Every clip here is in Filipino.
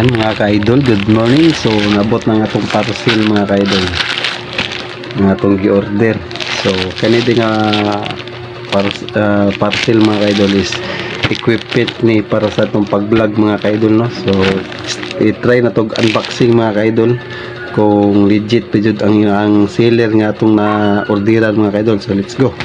Ayan mga ka-idol, good morning. So nabot na nga itong parcel mga ka-idol. Nga itong gi-order. So kanidi nga ah, parcel mga ka-idol is equipment ni para sa itong pag-vlog mga ka-idol no. So i-try na tog unboxing mga ka-idol kung legit pa ang ang seller nga itong na orderan mga ka-idol. So let's go.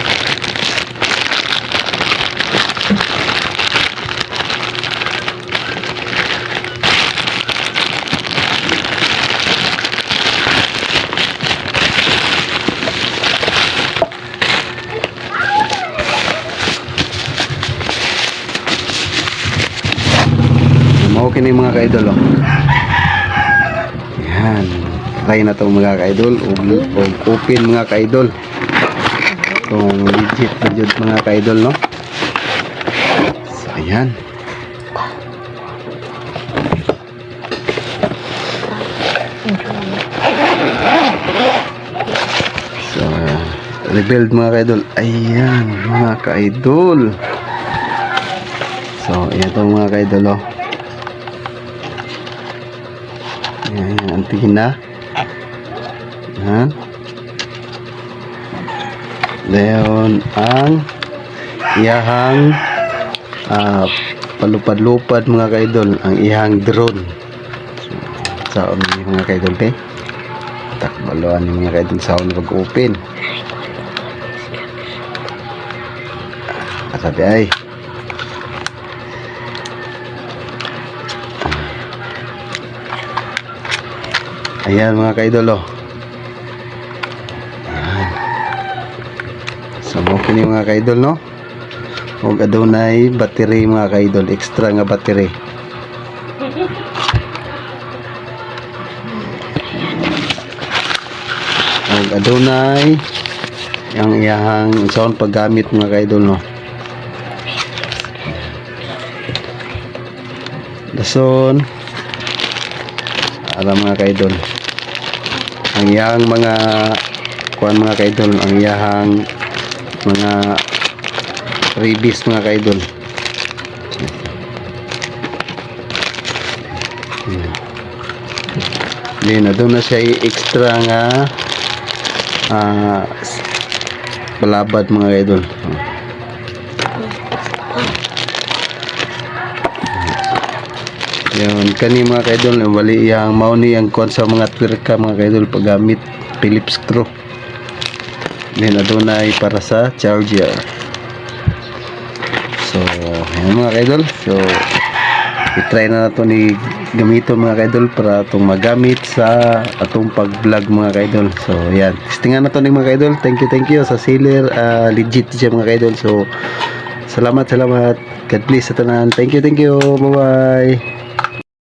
Mao kini mga ka-idol oh. Yan. Try na to mga ka-idol og og open mga ka-idol. Kung legit pa jud mga ka-idol no. So ayan. So, rebuild mga ka-idol. Ayan, mga ka-idol. So, ayan to mga ka-idol oh. Ayan, yung antina. Ayan. Leon ang iyahang ah, palupad-lupad mga kaidol ang iyahang drone. So, sa ni mga kaidol te. Takbaluan ni mga kaidol sa una pag-open. Kasabi ay. Ayan mga kaidol. Ayan. So mo kini mga kaidol no. Ug adunay battery mga kaidol, extra nga battery. Ug adunay ang iyahang sound paggamit mga kaidol no. Dason para mga kaidol ang iyang mga kuan mga kaidol ang iyahang mga freebies mga kaidol Then, na doon na siya i-extra nga ah balabad mga kaidol. Yun, kani mga kaidol, wali yang mao ni ang kuan sa mga twirka mga kaidol paggamit Phillips screw. Then adunay para sa charger. So, yan mga kaidol. So, i-try na nato ni gamito mga kaidol para itong magamit sa atong pag-vlog mga kaidol. So, yan. Testingan na to ni mga kaidol. Thank you, thank you sa seller. Ah, legit siya mga kaidol. So, salamat, salamat. God bless sa tanan. Thank you, thank you. Bye-bye.